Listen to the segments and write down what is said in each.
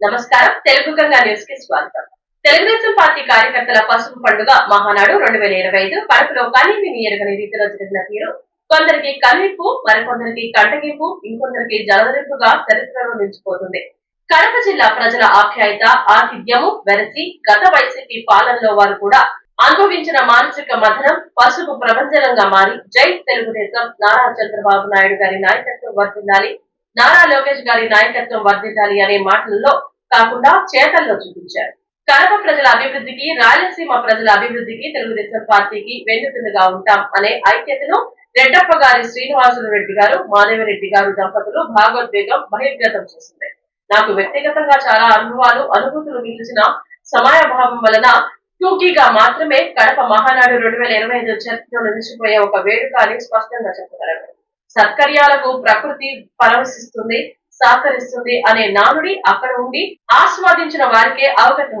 నమస్కారం. తెలుగు గంగా న్యూస్కి స్వాగతం. తెలుగుదేశం పార్టీ కార్యకర్తల పసుపు పండుగ మహానాడు రెండు వేల ఇరవై ఐదు పరపులో కనీవిని ఎరగని రీతిలో జరిగిన తీరు. కొందరికి కనువిప్పు మరికొందరికి కంటగింపు ఇంకొందరికి జలదరింపుగా చరిత్రలో నిలిచిపోతుంది. కడప జిల్లా ప్రజల ఆఖ్యాయత ఆతిథ్యము వెరసి గత వైసీపీ పాలనలో వారు కూడా అనుభవించిన మానసిక మథనం పసుపు ప్రపంచనంగా మారి జై తెలుగుదేశం నారా చంద్రబాబు నాయుడు గారి నాయకత్వం వర్తిల్లాలి. నారా లోకేష్ గారి నాయకత్వం వర్ధిల్లాలి అనే మాటలలో కాకుండా చేతల్లో చూపించారు. కడప ప్రజల అభివృద్ధికి రాయలసీమ ప్రజల అభివృద్ధికి తెలుగుదేశం పార్టీకి వెన్నుతున్నగా ఉంటాం అనే ఐక్యతను రెడ్డప్ప గారి శ్రీనివాసులు రెడ్డి గారు మాధవరెడ్డి గారు దంపతులు భాగోద్వేగం బహిర్గతం చేసింది. నాకు వ్యక్తిగతంగా చాలా అనుభవాలు అనుభూతులు మిగిల్చిన సమయభావం వలన టూకీగా మాత్రమే కడప మహానాడు రెండు వేల ఇరవై ఐదు చరిత్రలో నిలిచిపోయే ఒక వేడుక అని స్పష్టంగా చెప్పగలరు సత్కర్యాలకు ప్రకృతి పరవశిస్తుంది సహకరిస్తుంది అనే నానుడి అక్కడ ఉండి ఆస్వాదించిన వారికే అవగతం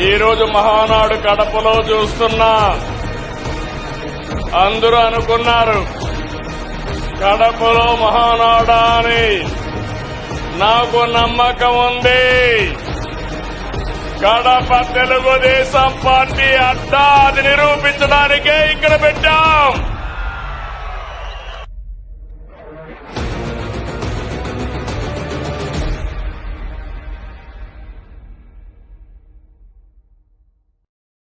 ఈరోజు మహానాడు కడపలో చూస్తున్నా. అందరూ అనుకున్నారు కడపలో మహానాడా అని. నాకు నమ్మకం ఉంది. కడప తెలుగుదేశం పార్టీ అడ్డా అది నిరూపించడానికే ఇక్కడ పెట్టాం.